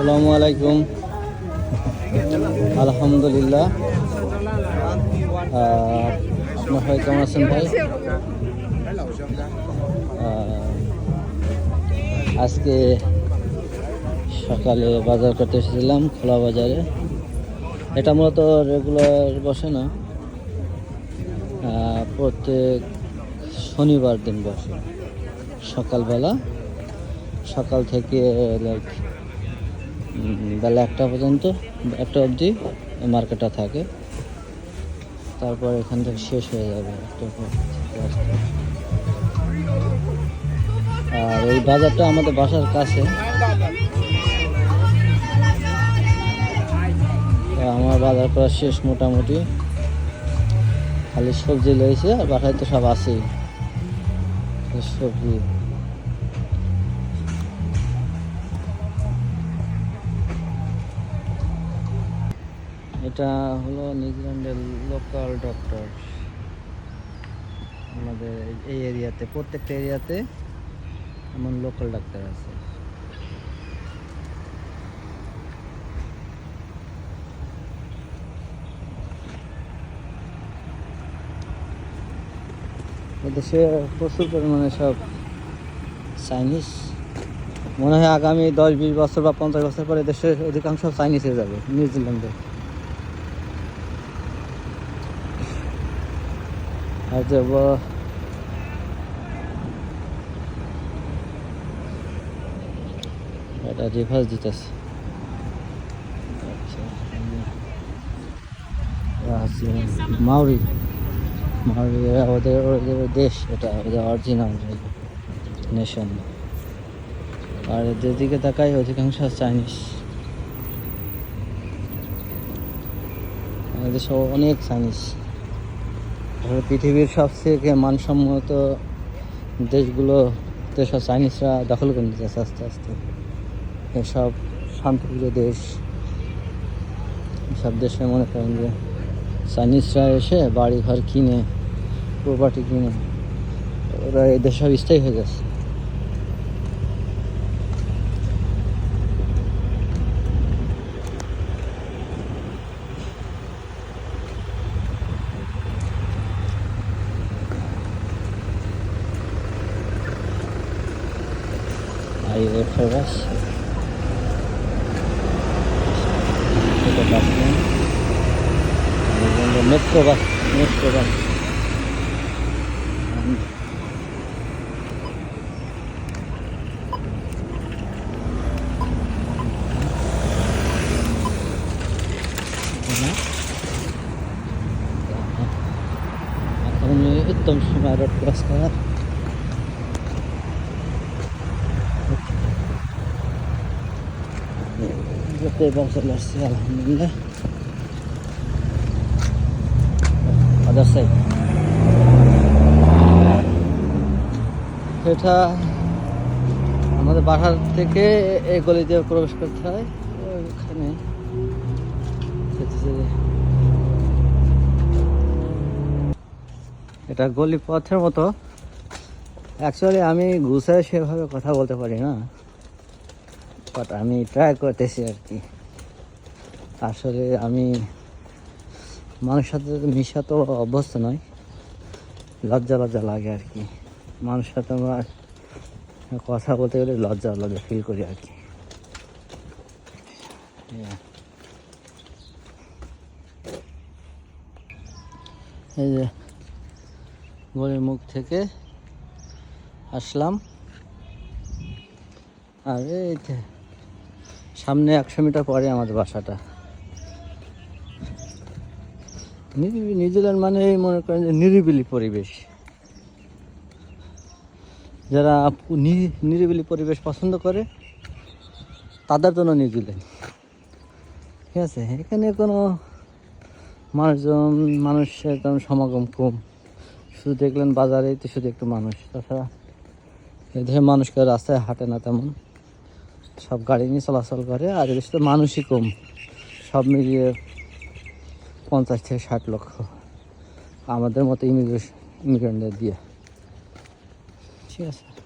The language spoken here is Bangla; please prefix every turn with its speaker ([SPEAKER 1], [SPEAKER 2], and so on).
[SPEAKER 1] আসসালামু আলাইকুম। আলহামদুলিল্লাহ। আপনার ভাই কেমন আছেন ভাই? আজকে সকালে বাজার করতে এসেছিলাম, খোলা বাজারে। এটা মূলত রেগুলার বসে না। প্রত্যেক শনিবার দিন বসে। সকালবেলা, সকাল থেকে লাইক বেলা একটা পর্যন্ত, একটা অবধি মার্কেটটা থাকে। তারপর এখান থেকে শেষ হয়ে যাবে। আর এই বাজারটা আমাদের বাসার কাছে। আমার বাজার করা শেষ মোটামুটি। খালি সবজি লেগেছে আর বাসায় তো সব আছেই। সবজি। এটা হলো নিউজিল্যান্ডের লোকাল ডক্টর আমাদের এই এরিয়াতে, প্রত্যেকটা এরিয়াতে এমন লোকাল ডাক্তার আছে। দেশে প্রচুর পরিমাণে সব চাইনিজ মনে হয় আগামী দশ, বিশ বছর বা পঞ্চাশ বছর পরে দেশের অধিকাংশ চাইনিজ হয়ে যাবে, নিউজিল্যান্ডে। যে ব- এটা রিভার্স দিতেছে মাউরি মাউরি ওদের ওদের দেশ এটা ওদের অরিজিনাল নেশন আর এদের দিকে তাকাই, অধিকাংশ চাইনিজ আমাদের অনেক চাইনিজ পৃথিবীর সবথেকে মানসম্মত দেশগুলো সব চাইনিজরা দখল করে নিতেছে আস্তে আস্তে। এসব শান্তিপ্রিয় দেশ। সব দেশে মনে করেন যে চাইনিজরা এসে বাড়ি ঘর কিনে প্রপার্টি কিনে, ওরা এই দেশ সব স্থায়ী হয়ে যাচ্ছে। good for us. Ito bus na. Maganda metro bus. Metro bus. Ang itong sumarot grass ka. যেতে এবার চলে আসছি আলহামদুলিল্লাহ আদার সাইড এটা আমাদের বাসার থেকে এই গলি দিয়ে প্রবেশ করতে হয় ওখানে এটা গলি পথের মতো অ্যাকচুয়ালি আমি গুছায় সেভাবে কথা বলতে পারি না। বাট আমি ট্রাই করতেছি আর কি। আসলে আমি মানুষের সাথে মিশা তো অভ্যস্ত নয়, লজ্জা লজ্জা লাগে আর কি। মানুষের সাথে আমার কথা বলতে গেলে লজ্জা লজ্জা ফিল করি আর কি। এই যে গলির মুখ থেকে আসলাম। আর এই সামনে একশো মিটার পরে আমাদের বাসাটা। নিরিবি নিউজিল্যান্ড মানে মনে করেন যে নিরিবিলি পরিবেশ। যারা নিরিবিলি পরিবেশ পছন্দ করে, তাদের জন্য নিউজিল্যান্ড। ঠিক আছে? এখানে কোনো মানুষজন মানুষের তেমন সমাগম কম। শুধু দেখলেন বাজারে, তো শুধু একটু মানুষ। তাছাড়া এদেশে মানুষকে রাস্তায় হাঁটে না তেমন। সব গাড়ি নিয়ে চলাচল করে, আর এদের সাথে মানুষই কম। সব মিলিয়ে পঞ্চাশ থেকে ষাট লক্ষ আমাদের মতো ইমিগ্রেশন ইমিগ্রেন্টদের দিয়ে। ঠিক আছে।